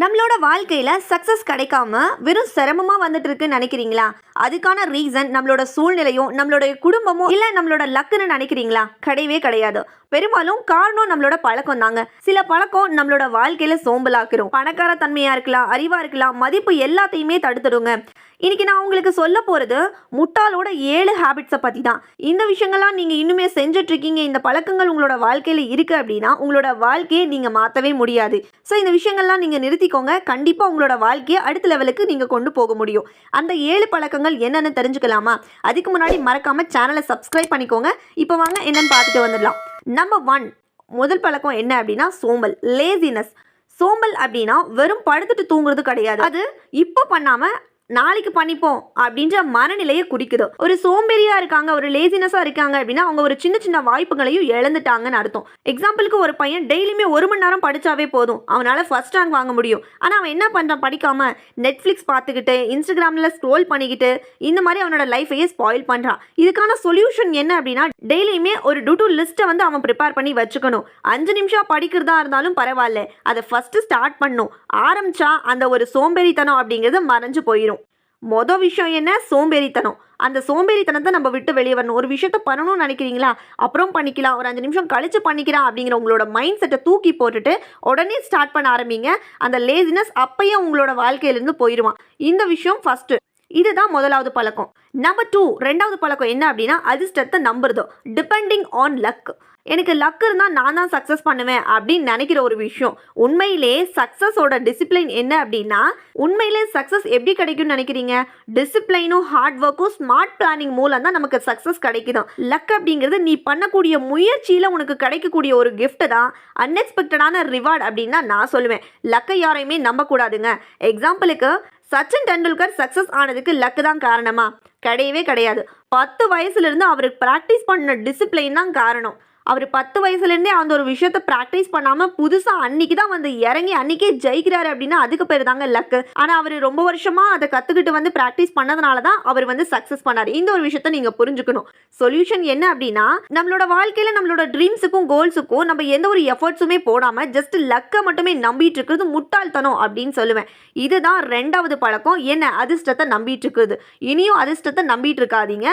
நம்மளோட வாழ்க்கையில் சக்ஸஸ் கிடைக்காம வெறும் சிரமமாக வந்துட்டு இருக்குன்னு நினைக்கிறீங்களா? அதுக்கான ரீசன் நம்மளோட சூழ்நிலையும் நம்மளுடைய குடும்பமும் இல்லை நம்மளோட லக்குன்னு நினைக்கிறீங்களா? கிடையவே கிடையாது. பெரும்பாலும் காரணம் நம்மளோட பழக்கம் தாங்க. சில பழக்கம் நம்மளோட வாழ்க்கையில சோம்பலாக்கிறோம் பணக்கார தன்மையா இருக்கலாம் அறிவா இருக்கலாம் மதிப்பு எல்லாத்தையுமே தடுத்துடுங்க. இன்னைக்கு நான் உங்களுக்கு சொல்ல போறது முட்டாளோட ஏழு ஹேபிட்ஸை பத்தி தான் இந்த விஷயங்கள்லாம் நீங்க இன்னுமே செஞ்சுட்டு இருக்கீங்க இந்த பழக்கங்கள் உங்களோட வாழ்க்கையில இருக்கு அப்படின்னா உங்களோட வாழ்க்கையை நீங்க மாத்தவே முடியாது. ஸோ இந்த விஷயங்கள்லாம் நீங்க நிறுத்திக்கோங்க கண்டிப்பா உங்களோட வாழ்க்கையை அடுத்த லெவலுக்கு நீங்க கொண்டு போக முடியும். அந்த ஏழு பழக்கங்கள் என்னென்னு தெரிஞ்சுக்கலாமா? அதுக்கு முன்னாடி மறக்காம சேனலை சப்ஸ்கிரைப் பண்ணிக்கோங்க. இப்போ வாங்க என்னன்னு பார்த்துட்டு வந்துடலாம். நம்பர் ஒன் முதல் பழக்கம் என்ன அப்படின்னா சோம்பல் லேசினஸ் சோம்பல் அப்படின்னா வெறும் படுத்துட்டு தூங்குறது கிடையாது. அது இப்போ பண்ணாம நாளைக்கு பண்ணிப்போம் அப்படின்ற மனநிலையை குறிக்குது. ஒரு சோம்பேறியா இருக்காங்க ஒரு லேசினஸா இருக்காங்க அப்படின்னா அவங்க ஒரு சின்ன சின்ன வாய்ப்புகளையும் இழந்துட்டாங்கன்னு அர்த்தம். எக்ஸாம்பிளுக்கு ஒரு பையன் டெய்லியுமே ஒரு மணி நேரம் படிச்சாவே போதும். அவனால ஃபர்ஸ்ட் ரேங்க் வாங்க முடியும். ஆனா அவன் என்ன பண்றான் படிக்காம? நெட்ஃபிளிக்ஸ் பார்த்துக்கிட்டு இன்ஸ்டாகிராம்ல ஸ்க்ரோல் பண்ணிக்கிட்டு இந்த மாதிரி அவனோட லைஃபையே ஸ்பாயில் பண்றான். இதுக்கான சொல்யூஷன் என்ன அப்படின்னா டெய்லியுமே ஒரு டு டு லிஸ்ட்டை வந்து அவன் ப்ரிப்பேர் பண்ணி வச்சுக்கணும். அஞ்சு நிமிஷம் படிக்கிறதா இருந்தாலும் பரவாயில்ல. அதை ஃபர்ஸ்ட் ஸ்டார்ட் பண்ணும். ஆரம்பிச்சா அந்த ஒரு சோம்பேறித்தனம் அப்படிங்கிறது மறைஞ்சு போயிடும் மொதல் விஷயம் என்ன? சோம்பேறித்தனம். அந்த சோம்பேறித்தனத்தை நம்ம விட்டு வெளியே வரணும். ஒரு விஷயத்த பண்ணணும்னு நினைக்கிறீங்களா? அப்புறம் பண்ணிக்கலாம். ஒரு அஞ்சு நிமிஷம் கழிச்சு பண்ணிக்கிறா அப்படிங்கிற உங்களோட மைண்ட் செட்டை தூக்கி போட்டுட்டு உடனே ஸ்டார்ட் பண்ண ஆரம்பிங்க. அந்த லேசினஸ் அப்பயே உங்களோட வாழ்க்கையிலேருந்து போயிடுவான் இந்த விஷயம் ஃபஸ்ட்டு இதுதான் முதலாவது பழக்கம். நம்பர் டூ ரெண்டாவது பழக்கம் என்ன அப்படின்னா அதிர்ஷ்டத்தை நம்புறதோ. டிபெண்டிங் ஆன் லக் எனக்கு லக் இருந்தால் நான் தான் சக்ஸஸ் பண்ணுவேன் அப்படின்னு நினைக்கிற ஒரு விஷயம். உண்மையிலே சக்ஸஸோட டிசிப்ளின் என்ன அப்படின்னா உண்மையிலே சக்ஸஸ் எப்படி கிடைக்கும்னு நினைக்கிறீங்க? டிசிப்ளைனும் ஹார்ட் ஒர்க்கும் ஸ்மார்ட் பிளானிங் மூலம் தான் நமக்கு சக்ஸஸ் கிடைக்குதும் லக் அப்படிங்கிறது நீ பண்ணக்கூடிய முயற்சியில் உனக்கு கிடைக்கக்கூடிய ஒரு கிஃப்ட் தான். அன்எக்ஸ்பெக்டடான ரிவார்ட் அப்படின்னு தான் நான் சொல்லுவேன். லக்கை யாரையுமே நம்பக்கூடாதுங்க எக்ஸாம்பிளுக்கு சச்சின் டெண்டுல்கர் சக்ஸஸ் ஆனதுக்கு லக்கு தான் காரணமா? கிடையவே கிடையாது. பத்து வயசுலேருந்து அவருக்கு ப்ராக்டிஸ் பண்ண டிசிப்ளின் தான் காரணம். அவர் பத்து வயசுலேருந்தே அந்த ஒரு விஷயத்த ப்ராக்டிஸ் பண்ணாமல் புதுசாக அன்னைக்கு தான் வந்து இறங்கி அன்னைக்கே ஜெயிக்கிறாரு அப்படின்னா அதுக்கு பேர் தாங்க லக்கு ஆனால் அவர் ரொம்ப வருஷமாக அதை கற்றுக்கிட்டு வந்து ப்ராக்டிஸ் பண்ணதுனால தான் அவர் வந்து சக்ஸஸ் பண்ணார். இந்த ஒரு விஷயத்த நீங்கள் புரிஞ்சுக்கணும். சொல்யூஷன் என்ன அப்படின்னா நம்மளோட வாழ்க்கையில் நம்மளோட ட்ரீம்ஸுக்கும் கோல்ஸுக்கும் நம்ம எந்த ஒரு எஃபர்ட்ஸுமே போடாமல் ஜஸ்ட் லக்கை மட்டுமே நம்பிட்டு இருக்கிறது முட்டாள்தனம் அப்படின்னு சொல்லுவேன். இதுதான் ரெண்டாவது பழக்கம். என்ன? அதிர்ஷ்டத்தை நம்பிட்டு இருக்குது. இனியும் அதிர்ஷ்டத்தை நம்பிட்டு இருக்காதீங்க.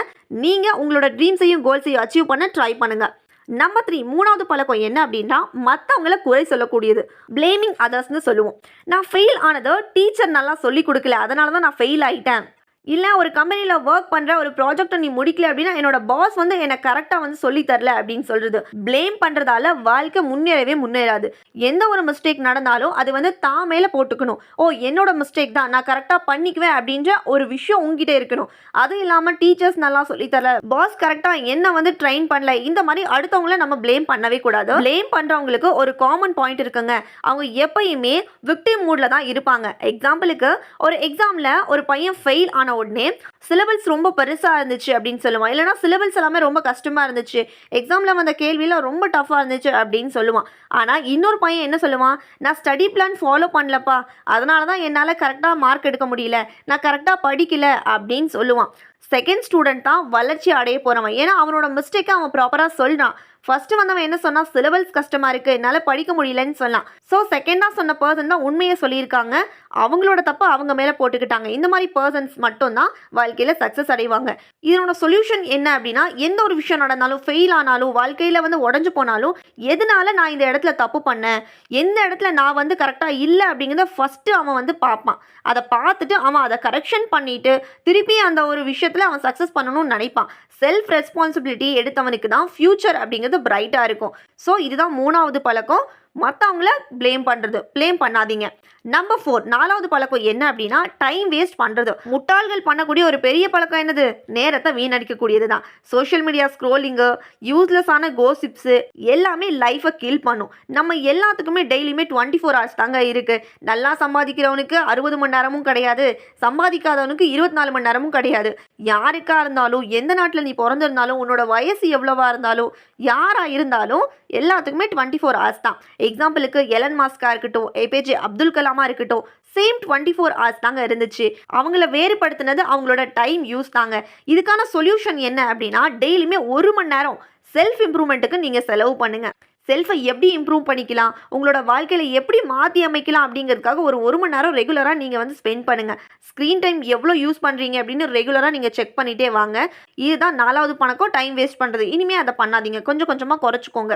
நீங்கள் உங்களோட ட்ரீம்ஸையும் கோல்ஸையும் அச்சீவ் பண்ண ட்ரை பண்ணுங்கள் நம்பர் த்ரீ மூணாவது பழக்கம் என்ன அப்படின்னா மற்றவங்கள குறை சொல்லக்கூடியது. பிளேமிங் அதர்ஸ்னு சொல்லுவோம். நான் ஃபெயில் ஆனதை டீச்சர் நல்லா சொல்லி கொடுக்கல. அதனால தான் நான் ஃபெயில் ஆகிட்டேன் இல்லை ஒரு கம்பெனியில் ஒர்க் பண்ணுற ஒரு ப்ராஜெக்ட்டை நீ முடிக்கல அப்படின்னா என்னோட பாஸ் வந்து என்னை கரெக்டாக வந்து சொல்லி தரல அப்படின்னு சொல்கிறது ப்ளேம் பண்ணுறதால வாழ்க்கை முன்னேறவே முன்னேறாது. எந்த ஒரு மிஸ்டேக் நடந்தாலும் அது வந்து தான் மேலே போட்டுக்கணும். ஓ என்னோட மிஸ்டேக் தான் நான் கரெக்டாக பண்ணிக்குவேன் அப்படின்ற ஒரு விஷயம் உங்ககிட்ட இருக்கணும். அதுவும் இல்லாமல் டீச்சர்ஸ் நல்லா சொல்லி தரல. பாஸ் கரெக்டாக என்ன வந்து ட்ரெயின் பண்ணல. இந்த மாதிரி அடுத்தவங்கள நம்ம ப்ளேம் பண்ணவே கூடாது. ப்ளேம் பண்ணுறவங்களுக்கு ஒரு காமன் பாயிண்ட் இருக்குங்க. அவங்க எப்பயுமே விக்டிம் மூடில் தான் இருப்பாங்க. எக்ஸாம்பிளுக்கு ஒரு எக்ஸாமில் ஒரு பையன் ஃபெயில் ஆன உடனே சிலபஸ் ரொம்ப பெருசாக இருந்துச்சு அப்படின்னு சொல்லுவான். இல்லைனா சிலபஸ் எல்லாமே ரொம்ப கஷ்டமாக இருந்துச்சு. எக்ஸாமில் வந்த கேள்வியில் ரொம்ப டஃப்பாக இருந்துச்சு அப்படின்னு சொல்லுவான். ஆனால் இன்னொரு பையன் என்ன சொல்லுவான்? நான் ஸ்டடி பிளான் ஃபாலோ பண்ணலப்பா. அதனால தான் என்னால் கரெக்டாக மார்க் எடுக்க முடியல. நான் கரெக்டாக படிக்கல. அப்படின்னு சொல்லுவான். செகண்ட் ஸ்டூடெண்ட் தான் வளர்ச்சி அடைய போகிறவன் ஏன்னா அவனோட மிஸ்டேக்கை அவன் ப்ராப்பராக சொல்கிறான் ஃபஸ்ட்டு வந்தவன் என்ன சொன்னால் சிலபஸ் கஷ்டமாக இருக்குது என்னால் படிக்க முடியலன்னு சொல்லலாம் ஸோ செகண்டாக சொன்ன பர்சன் தான் உண்மையை சொல்லியிருக்காங்க. அவங்களோட தப்பை அவங்க மேலே போட்டுக்கிட்டாங்க. இந்த மாதிரி பர்சன்ஸ் மட்டும்தான் வாழ்க்கையில் சக்ஸஸ் அடைவாங்க. இதனோட சொல்யூஷன் என்ன அப்படின்னா எந்த ஒரு விஷயம் நடந்தாலும் ஃபெயில் ஆனாலும் வாழ்க்கையில் வந்து உடஞ்சு போனாலும் எதனால நான் இந்த இடத்துல தப்பு பண்ணேன்? எந்த இடத்துல நான் வந்து கரெக்டாக இல்லை அப்படிங்கிறத ஃபஸ்ட்டு அவன் வந்து பார்ப்பான். அதை பார்த்துட்டு அவன் அதை கரெக்ஷன் பண்ணிட்டு திருப்பி அந்த ஒரு விஷயத்தில் அவன் சக்ஸஸ் பண்ணணும்னு நினைப்பான். செல்ஃப் ரெஸ்பான்சிபிலிட்டி எடுத்தவனுக்கு தான் ஃப்யூச்சர் அப்படிங்கிறது பிரைட்டாக இருக்கும். ஸோ இதுதான் மூணாவது பழக்கம். மற்றவங்கள ப்ளேம் பண்ணுறது ப்ளேம் பண்ணாதீங்க. நம்பர் ஃபோர் நாலாவது பழக்கம் என்ன அப்படின்னா டைம் வேஸ்ட் பண்ணுறது முட்டாள்கள் பண்ணக்கூடிய ஒரு பெரிய பழக்கம் என்னது? நேரத்தை வீணடிக்கக்கூடியது தான் சோஷியல் மீடியா ஸ்க்ரோலிங்கு யூஸ்லெஸ்ஸான கோசிப்ஸு எல்லாமே லைஃப்பை கில் பண்ணும். நம்ம எல்லாத்துக்குமே டெய்லியுமே டுவெண்ட்டி ஃபோர் ஹவர்ஸ் தாங்க இருக்குது நல்லா சம்பாதிக்கிறவனுக்கு அறுபது மணி நேரமும் கிடையாது. சம்பாதிக்காதவனுக்கு இருபத்தி நாலு மணி நேரமும் கிடையாது. யாருக்காக இருந்தாலும் எந்த நாட்டில் நீ பிறந்திருந்தாலும் உன்னோட வயசு எவ்வளோவா இருந்தாலும் யாராக இருந்தாலும் எல்லாத்துக்குமே டுவெண்ட்டி ஃபோர் ஹவர்ஸ் தான் எக்ஸாம்பிளுக்கு எலன் மாஸ்கா இருக்கட்டும் ஏபிஜே அப்துல் கலாமாக இருக்கட்டும் சேம் டுவெண்ட்டி ஃபோர் ஹவர்ஸ் தாங்க இருந்துச்சு. அவங்கள வேறுபடுத்தினது அவங்களோட டைம் யூஸ் தாங்க. இதுக்கான சொல்யூஷன் என்ன அப்படின்னா டெய்லியுமே ஒரு மணி நேரம் செல்ஃப் இம்ப்ரூவ்மெண்ட்டுக்கு நீங்கள் செலவு பண்ணுங்கள் செல்ஃபை எப்படி இம்ப்ரூவ் பண்ணிக்கலாம்? உங்களோட வாழ்க்கையில் எப்படி மாற்றி அமைக்கலாம் அப்படிங்கிறதுக்காக ஒரு ஒரு மணி நேரம் ரெகுலராக நீங்கள் வந்து ஸ்பெண்ட் பண்ணுங்கள் ஸ்க்ரீன் டைம் எவ்வளோ யூஸ் பண்ணுறீங்க அப்படின்னு ரெகுலராக நீங்கள் செக் பண்ணிகிட்டே வாங்க. இதுதான் நாலாவது பணக்கம் டைம் வேஸ்ட் பண்ணுறது இனிமேல் அதை பண்ணாதீங்க. கொஞ்சம் கொஞ்சமாக குறைச்சிக்கோங்க.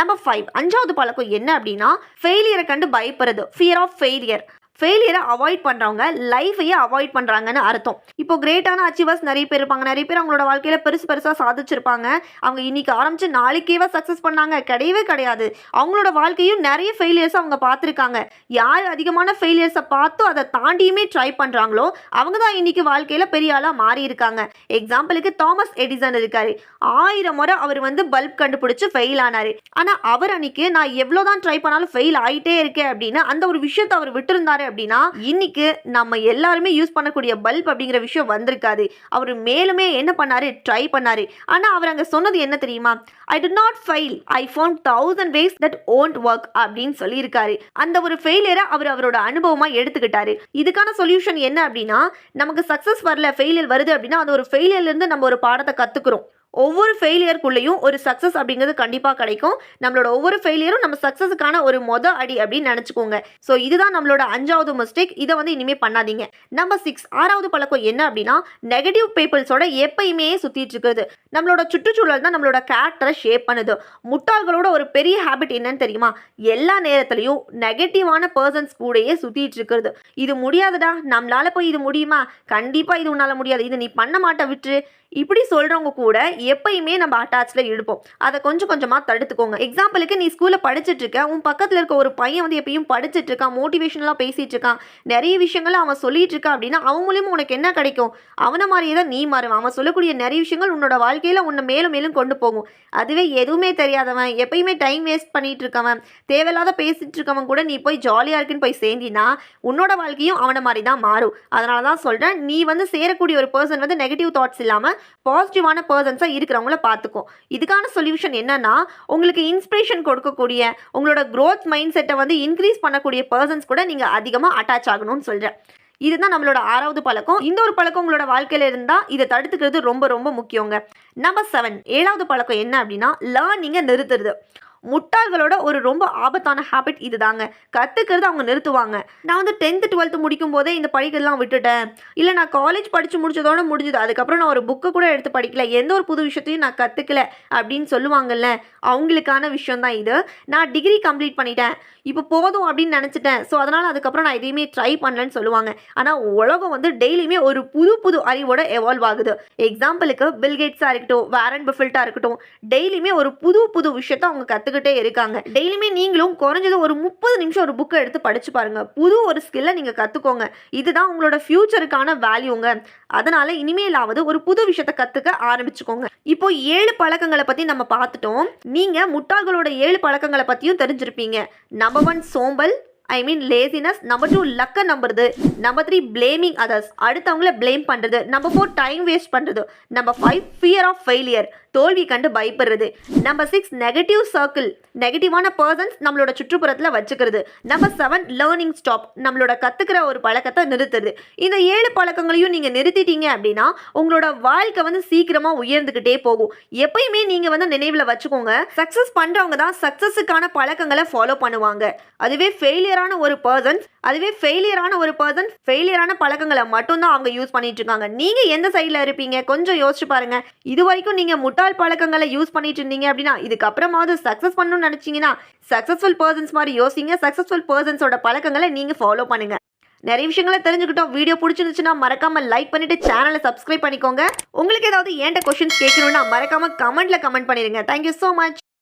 நம்பர் ஃபைவ் அஞ்சாவது பழக்கம் என்ன அப்படின்னா ஃபெயிலியரை கண்டு பயப்படுறது. ஃபியர் ஆஃப் ஃபெயிலியர் ஃபெயிலியரை அவாய்ட் பண்ணுறவங்க லைஃபையே அவாய்ட் பண்ணுறாங்கன்னு அர்த்தம். இப்போ கிரேட்டான அச்சீவர்ஸ் நிறைய பேர் இருப்பாங்க. நிறைய பேர் அவங்களோட வாழ்க்கையில் பெருசு பெருசாக சாதிச்சிருப்பாங்க. அவங்க இன்னைக்கு ஆரம்பித்து நாளைக்கேவா சக்ஸஸ் பண்ணாங்க? கிடையவே கிடையாது. அவங்களோட வாழ்க்கையும் நிறைய ஃபெயிலியர்ஸ் அவங்க பார்த்துருக்காங்க. யார் அதிகமான ஃபெயிலியர்ஸை பார்த்து அதை தாண்டியுமே ட்ரை பண்ணுறாங்களோ அவங்க தான் இன்னைக்கு வாழ்க்கையில் பெரிய ஆளாக மாறி இருக்காங்க. எக்ஸாம்பிளுக்கு தாமஸ் எடிசன் இருக்காரு. ஆயிரம் முறை அவர் வந்து பல்ப் கண்டுபிடிச்சு ஃபெயில் ஆனார். ஆனால் அவர் அன்னைக்கு நான் எவ்வளோ தான் ட்ரை பண்ணாலும் ஃபெயில் ஆகிட்டே இருக்கேன் அப்படின்னு அந்த ஒரு விஷயத்தை அவர் விட்டுருந்தாரு அப்படின்னா இன்னைக்கு நம்ம எல்லாருமே யூஸ் பண்ணக்கூடிய பல்ப் அப்படிங்கிற விஷயம் வந்திருக்காது. அவர் மேலுமே என்ன பண்ணாரு? ட்ரை பண்ணாரு. ஆனால் அவர் அங்கே சொன்னது என்ன தெரியுமா? I do not fail I found thousand ways that won't work அப்படின்னு சொல்லியிருக்காரு. அந்த ஒரு ஃபெயிலியரை அவர் அவரோட அனுபவமாக எடுத்துக்கிட்டாரு. இதுக்கான சொல்யூஷன் என்ன அப்படின்னா நமக்கு சக்ஸஸ் வரல ஃபெயிலியர் வருது அப்படின்னா அந்த ஒரு ஃபெயிலியர்லேருந்து நம்ம ஒரு பாடத்தை கற்றுக்குறோம் ஒவ்வொரு ஃபெயிலியருக்குள்ளேயும் ஒரு சக்ஸஸ் அப்படிங்கிறது கண்டிப்பாக கிடைக்கும். நம்மளோட ஒவ்வொரு ஃபெயிலியரும் நம்ம சக்ஸஸுக்கான ஒரு மொத அடி அப்படின்னு நினச்சிக்கோங்க. ஸோ இதுதான் நம்மளோட அஞ்சாவது மிஸ்டேக் இதை வந்து இனிமேல் பண்ணாதீங்க. நம்பர் சிக்ஸ் ஆறாவது பழக்கம் என்ன அப்படின்னா நெகட்டிவ் பீப்புள்ஸோட எப்பயுமே சுற்றிட்டு இருக்கிறது. நம்மளோட சுற்றுச்சூழல் தான் நம்மளோட கேரக்டரை ஷேப் பண்ணுது. முட்டாள்களோட ஒரு பெரிய ஹேபிட் என்னன்னு தெரியுமா? எல்லா நேரத்துலையும் நெகட்டிவான பர்சன்ஸ் கூடயே சுற்றிட்டு இருக்கிறது. இது முடியாதுடா. நம்மளால போய் இது முடியுமா? கண்டிப்பாக இது உன்னால் முடியாது. இது நீ பண்ண மாட்ட விட்டுரு. இப்படி சொல்கிறவங்க கூட எப்பயுமே நம்ம அட்டாச்சில் இருப்போம். அதை கொஞ்சம் கொஞ்சமாக தடுத்துக்கோங்க. எக்ஸாம்பிளுக்கு நீ ஸ்கூலில் படிச்சுட்ருக்க உன் பக்கத்தில் இருக்க ஒரு பையன் வந்து எப்பயும் படிச்சுட்ருக்கான் மோட்டிவேஷனலாக பேசிட்டு இருக்கான். நிறைய விஷயங்களை அவன் சொல்லிகிட்டு இருக்கான் அப்படின்னா அவன் மூலியமாக உனக்கு என்ன கிடைக்கும்? அவனை மாதிரியே தான் நீ மாறுவான். அவன் சொல்லக்கூடிய நிறைய விஷயங்கள் உன்னோட வாழ்க்கையில் உன்னை மேலும் மேலும் கொண்டு போகும். அதுவே எதுவுமே தெரியாதவன் எப்பயுமே டைம் வேஸ்ட் பண்ணிகிட்டு இருக்கவன் தேவையில்லாத பேசிகிட்டு இருக்கவன் கூட நீ போய் ஜாலியாக இருக்குன்னு போய் சேர்ந்தினா உன்னோட வாழ்க்கையும் அவனை மாதிரி தான் மாறும். அதனால தான் சொல்கிறேன் நீ வந்து சேரக்கூடிய ஒரு பர்சன் வந்து நெகட்டிவ் தாட்ஸ் இல்லாமல் பாசிட்டிவான பர்சன்ஸாக இருக்கிறவங்கள பார்த்துக்கும் இதுக்கான சொல்யூஷன் என்னன்னா உங்களுக்கு இன்ஸ்பிரேஷன் கொடுக்கக்கூடிய உங்களோட க்ரோத் மைண்ட் செட்டை வந்து இன்க்ரீஸ் பண்ணக்கூடிய பர்சன்ஸ் கூட நீங்கள் அதிகமாக அட்டாச் ஆகணும்னு சொல்கிறேன் இதுதான் நம்மளோட ஆறாவது பழக்கம். இந்த ஒரு பழக்கம் உங்களோட வாழ்க்கையில இருந்தா இதை தடுத்துக்கிறது ரொம்ப ரொம்ப முக்கியங்க. நம்பர் செவன் ஏழாவது பழக்கம் என்ன அப்படின்னா லேர்னிங்கை நிறுத்துறது. முட்டாள்களோட ஒரு ரொம்ப ஆபத்தான ஹேபிட் இதுதாங்க. கற்றுக்கிறது அவங்க நிறுத்துவாங்க. நான் வந்து டென்த்து டுவெல்த்து முடிக்கும் போதே இந்த படிக்கிறதுலாம் விட்டுட்டேன். இல்லை நான் காலேஜ் படித்து முடிச்சதோட முடிஞ்சுது. அதுக்கப்புறம் நான் ஒரு புக்கை கூட எடுத்து படிக்கல. எந்த ஒரு புது விஷயத்தையும் நான் கற்றுக்கல அப்படின்னு சொல்லுவாங்கல்ல அவங்களுக்கான விஷயம் தான் இது. நான் டிகிரி கம்ப்ளீட் பண்ணிட்டேன். இப்போ போதும் அப்படின்னு நினச்சிட்டேன். ஸோ அதனால் அதுக்கப்புறம் நான் எதையுமே ட்ரை பண்ணலன்னு சொல்லுவாங்க. ஆனால் உலகம் வந்து டெய்லியுமே ஒரு புது புது அறிவோட எவால்வ் ஆகுது. எக்ஸாம்பிளுக்கு பில்கேட்ஸாக இருக்கட்டும் வேரன் பஃபில்ட்டாக இருக்கட்டும் டெய்லியுமே ஒரு புது புது விஷயத்த அவங்க கற்றுக்கிட்டே இருக்காங்க. டெய்லியுமே நீங்களும் குறைஞ்சது ஒரு முப்பது நிமிஷம் ஒரு புக்கை எடுத்து படிச்சு பாருங்க. புது ஒரு ஸ்கில்லை நீங்கள் கற்றுக்கோங்க இதுதான் உங்களோட ஃப்யூச்சருக்கான வேல்யூங்க அதனால இனிமேலாவது ஒரு புது விஷயத்த கற்றுக்க ஆரம்பிச்சுக்கோங்க. இப்போ ஏழு பழக்கங்களை பற்றி நம்ம பார்த்துட்டோம். நீங்கள் முட்டாள்களோட ஏழு பழக்கங்களை பற்றியும் தெரிஞ்சிருப்பீங்க. நம்பர் ஒன் சோம்பல். I mean laziness number two லக்கை நம்புறது. நம்பர் த்ரீ பிளேமிங் அதர்ஸ் அடுத்தவங்கள ப்ளேம் பண்ணுறது நம்பர் ஃபோர் டைம் வேஸ்ட் பண்ணுறது number five fear of failure தோல்வி கண்டு பயப்படுறது. நம்பர் சிக்ஸ் நெகட்டிவ் சர்க்கிள் நெகட்டிவான பர்சன்ஸ் நம்மளோட சுற்றுப்புறத்தில் வச்சுக்கிறது. நம்பர் செவன் லேர்னிங் ஸ்டாப் நம்மளோட கற்றுக்கிற ஒரு பழக்கத்தை நிறுத்துறது. இந்த ஏழு பழக்கங்களையும் நீங்கள் நிறுத்திட்டீங்க அப்படின்னா உங்களோட வாழ்க்கை வந்து சீக்கிரமாக உயர்ந்துக்கிட்டே போகும். எப்பயுமே நீங்கள் வந்து நினைவில் வச்சுக்கோங்க சக்ஸஸ் பண்ணுறவங்க தான் சக்ஸஸுக்கான பழக்கங்களை ஃபாலோ பண்ணுவாங்க. அதுவே ஃபெயிலியர் ஃபெயிலியரான ஒரு பர்சன் அதுவே ஃபெயிலியரான ஒரு பர்சன் ஃபெயிலியரான பழக்கங்களை மட்டும்தான் அவங்க யூஸ் பண்ணிட்டு இருக்காங்க நீங்க எந்த சைடில் இருப்பீங்க? கொஞ்சம் யோசிச்சு பாருங்க. இது வரைக்கும் நீங்க முட்டாள் பழக்கங்களை யூஸ் பண்ணிட்டு இருந்தீங்க அப்படின்னா இதுக்கப்புறமாவது சக்ஸஸ் பண்ணணும்னு நினைச்சீங்கன்னா சக்ஸஸ்ஃபுல் பர்சன்ஸ் மாதிரி யோசிங்க. சக்ஸஸ்ஃபுல் பர்சன்ஸோட பழக்கங்களை நீங்க ஃபாலோ பண்ணுங்க. நிறைய விஷயங்களை தெரிஞ்சுக்கிட்டோம். வீடியோ பிடிச்சிருந்துச்சுன்னா மறக்காம லைக் பண்ணிட்டு சேனலை சப்ஸ்கிரைப் பண்ணிக்கோங்க. உங்களுக்கு ஏதாவது ஏன்ட்ட கொஷின்ஸ் கேட்கணும்னா மறக்காம கமெண்ட்ல கமெண்ட் பண்ணிருங்க. Thank you so much